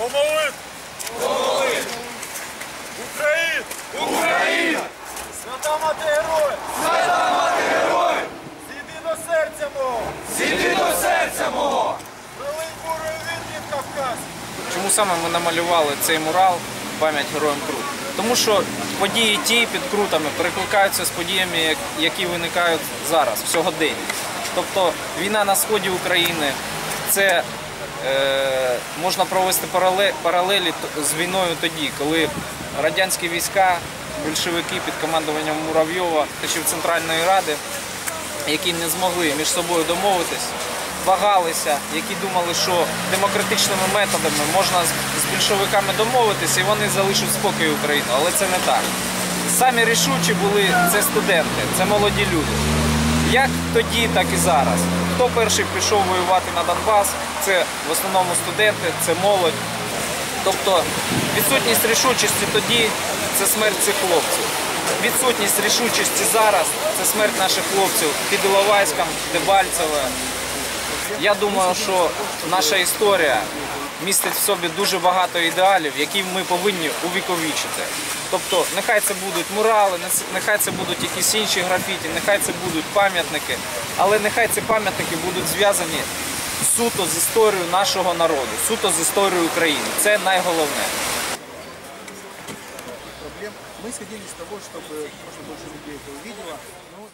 Помолись! Помолись! Україна! Україна! Свята мати героїв! Свята мати герой! Зійди до серця мого! Зійди до серця мого! Великий бурою вітрів Кавказ! Чому саме ми намалювали цей мурал пам'ять героям Крут? Тому що події ті під крутами перекликаються з подіями, які виникають зараз, в сьогоденні. Тобто війна на сході України це можна провести паралелі з війною тоді, коли радянські війська, большевики під командуванням Муравйова, членів Центральної Ради, які не змогли між собою домовитись, вагалися, які думали, що демократичними методами можна з більшовиками домовитися і вони залишать спокій Україну. Але це не так. Самі рішучі були це студенти, це молоді люди. Як тоді, так і зараз. Хто перший пішов воювати на Донбас, це в основному студенти, це молодь. Тобто відсутність рішучості тоді це смерть цих хлопців. Відсутність рішучості зараз це смерть наших хлопців під Іловайськом, Дебальцеве. Я думаю, що наша історія містить в собі дуже багато ідеалів, які ми повинні увіковічити. Тобто, нехай це будуть мурали, нес- нехай це будуть якісь інші графіті, нехай це будуть пам'ятники, але нехай ці пам'ятники будуть зв'язані суто з історією нашого народу, суто з історією України. Це найголовне. проблем. Мы исходили из того, чтобы можно больше людей это увидело. Но